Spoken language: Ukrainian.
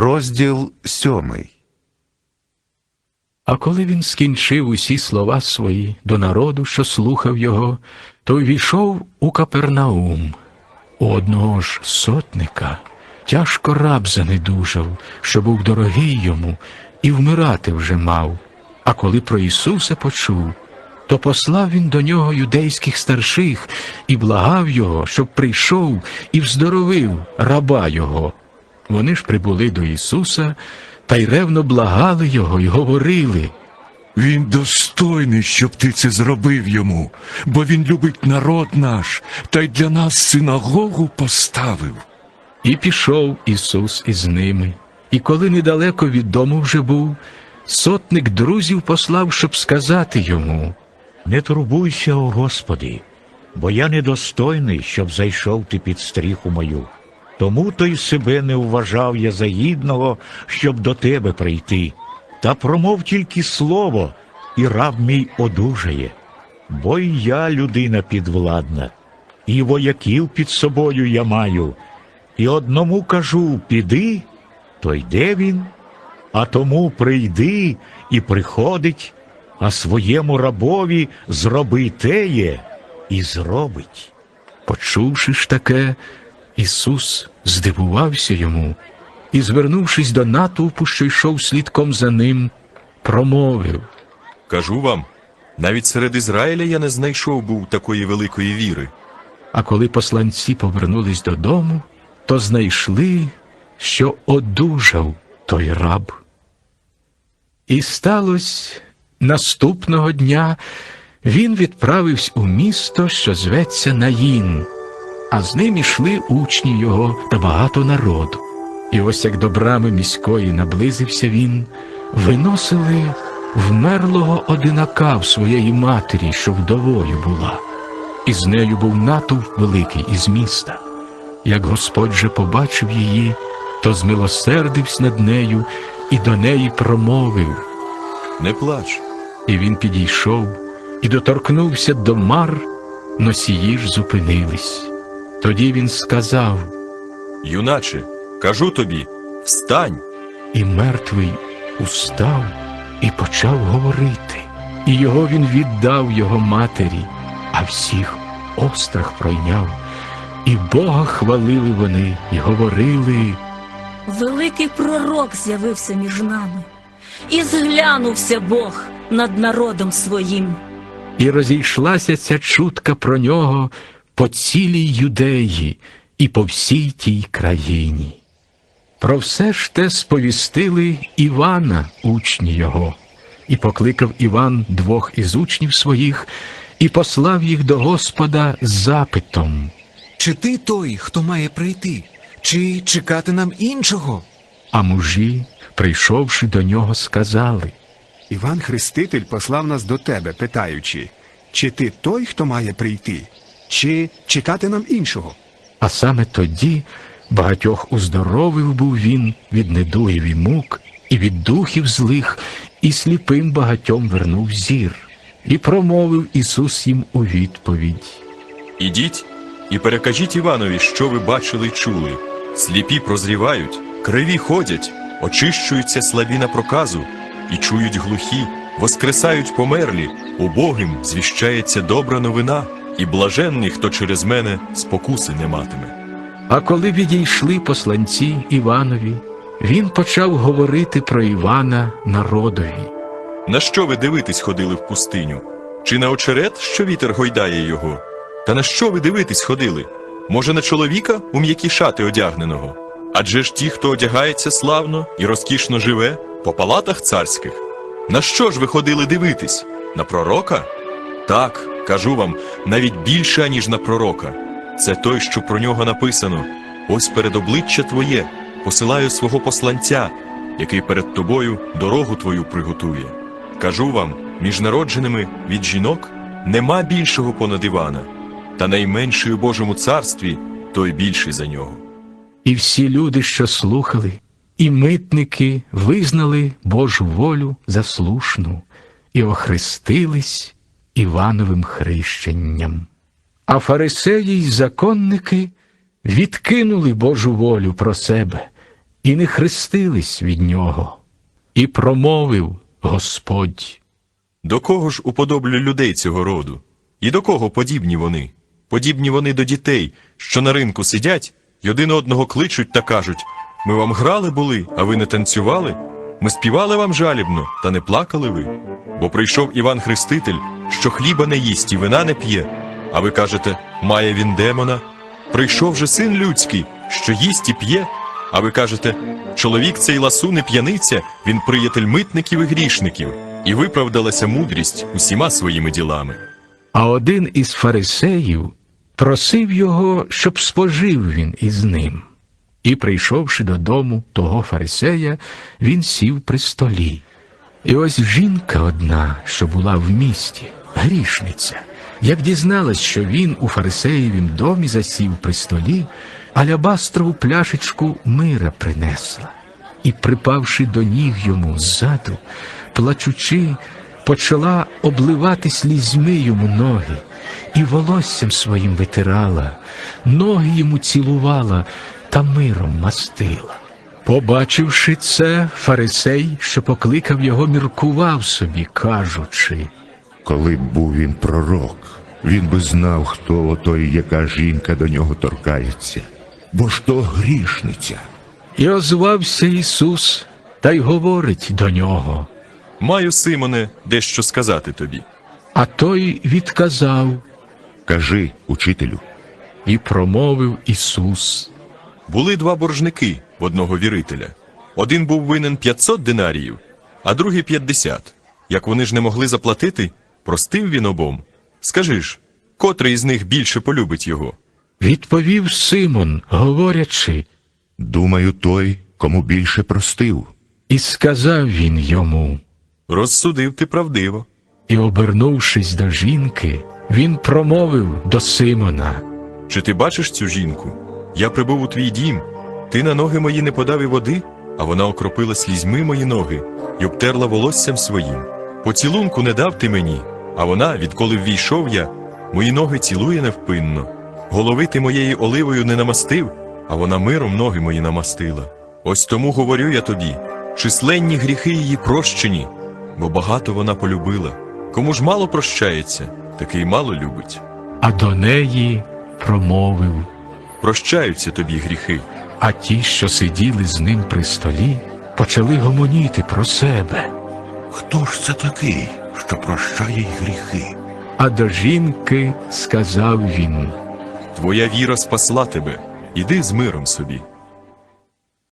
Розділ сьомий. А коли він скінчив усі слова свої до народу, що слухав його, то війшов у Капернаум. У одного ж сотника тяжко раб занедужав, що був дорогий йому, і вмирати вже мав. А коли про Ісуса почув, то послав він до нього юдейських старших і благав його, щоб прийшов і вздоровив раба його. Вони ж прибули до Ісуса та й ревно благали його й говорили. Він достойний, щоб ти це зробив йому, бо він любить народ наш та й для нас синагогу поставив. І пішов Ісус із ними. І коли недалеко від дому вже був, сотник друзів послав, щоб сказати йому. Не турбуйся, о Господи, бо я недостойний, щоб зайшов ти під стріху мою. Тому то й себе не вважав я за гідного, щоб до тебе прийти. Та промов тільки слово, і раб мій одужає. Бо й я людина підвладна, і вояків під собою я маю. І одному кажу піди, то йде він, а тому прийди і приходить, а своєму рабові зроби теє і зробить. Почувши ж таке, Ісус здивувався йому і, звернувшись до натовпу, що йшов слідком за ним, промовив. Кажу вам, навіть серед Ізраїля я не знайшов був такої великої віри. А коли посланці повернулись додому, то знайшли, що одужав той раб. І сталося наступного дня він відправився у місто, що зветься Наїн, а з ним ішли учні його та багато народу. І ось як до брами міської наблизився він, виносили вмерлого одинака в своєї матері, що вдовою була і з нею був натовп великий із міста. Як Господь же побачив її, то змилосердився над нею і до неї промовив. Не плач. І він підійшов і доторкнувся до мар, носії ж зупинились. Тоді він сказав, Юначе, кажу тобі, встань. і мертвий устав і почав говорити. І його він віддав його матері, а всіх острах пройняв. І Бога хвалили вони і говорили. Великий пророк з'явився між нами, і зглянувся Бог над народом своїм. І розійшлася ця чутка про нього по цілій юдеї і по всій тій країні. Про все ж те сповістили Івана, учні його, і покликав Іван двох із учнів своїх, і послав їх до Господа з запитом. Чи ти той, хто має прийти, чи чекати нам іншого? А мужі, прийшовши до нього, сказали. Іван Хреститель послав нас до тебе, питаючи, чи ти той, хто має прийти, чи чекати нам іншого? А саме тоді багатьох уздоровив був він від недугів і мук, і від духів злих, і сліпим багатьом вернув зір. І промовив Ісус їм у відповідь. Ідіть і перекажіть Іванові, що ви бачили й чули. Сліпі прозрівають, криві ходять, очищуються слабі на проказу, і чують глухі, воскресають померлі, убогим звіщається добра новина, і блаженний, хто через мене спокуси не матиме. А коли відійшли посланці Іванові, він почав говорити про Івана народові. На що ви дивитись ходили в пустиню? Чи на очерет, що вітер гойдає його? Та на що ви дивитись ходили? Може, на чоловіка у м'які шати одягненого? Адже ж ті, хто одягається славно і розкішно живе, по палатах царських. На що ж ви ходили дивитись? На пророка? Так, кажу вам, навіть більше, аніж на пророка. Це той, що про нього написано: ось перед обличчя твоє посилаю свого посланця, який перед тобою дорогу твою приготує. Кажу вам, між народженими від жінок нема більшого понад Івана, та найменший у Божому царстві той більший за нього. І всі люди, що слухали, і митники визнали Божу волю за слушну і охрестились Івановим хрещенням. А фарисеї й законники відкинули Божу волю про себе і не хрестились від нього. І промовив Господь. До кого ж уподоблю людей цього роду? І до кого подібні вони? Подібні вони до дітей, що на ринку сидять й один одного кличуть та кажуть: ми вам грали були, а ви не танцювали? Ми співали вам жалібно, та не плакали ви. Бо прийшов Іван Хреститель, що хліба не їсть і вина не п'є. А ви кажете, має він демона. Прийшов же син людський, що їсть і п'є. А ви кажете, чоловік цей ласу не п'яниця, він приятель митників і грішників, і виправдалася мудрість усіма своїми ділами. А один із фарисеїв просив його, щоб спожив він із ним. І, прийшовши додому того фарисея, він сів при столі. І ось жінка одна, що була в місті, грішниця, як дізналась, що він у фарисеєвім домі засів при столі, алябастрову пляшечку мира принесла. І, припавши до ніг йому ззаду, плачучи, почала обливати слізьми йому ноги, і волоссям своїм витирала, ноги йому цілувала та миром мастила. Побачивши це, фарисей, що покликав його, міркував собі, кажучи. Коли б був він пророк, він би знав, хто отой, яка жінка до нього торкається. Бо ж то грішниця. І озвався Ісус та й говорить до нього. Маю, Симоне, дещо сказати тобі. А той відказав Кажи, учителю, і промовив Ісус. Були два боржники в одного вірителя. Один був винен 500 динаріїв, а другий 50. Як вони ж не могли заплатити, простив він обом. Скажи ж, котрий із них більше полюбить його? Відповів Симон, говорячи, думаю, той, кому більше простив. і сказав він йому. Розсудив ти правдиво. І, обернувшись до жінки, він промовив до Симона. Чи ти бачиш цю жінку? Я прибув у твій дім. Ти на ноги мої не подав і води, а вона окропила слізьми мої ноги й обтерла волоссям своїм. Поцілунку не дав ти мені, а вона, відколи ввійшов я, мої ноги цілує невпинно. Голови ти моєї оливою не намастив, а вона миром ноги мої намастила. Ось тому говорю я тобі: численні гріхи її прощені, бо багато вона полюбила. Кому ж мало прощається, такий мало любить. А до неї промовив. Прощаються тобі гріхи. А ті, що сиділи з ним при столі, почали гомоніти про себе. Хто ж це такий, що прощає й гріхи? А до жінки сказав він. Твоя віра спасла тебе. Іди з миром собі.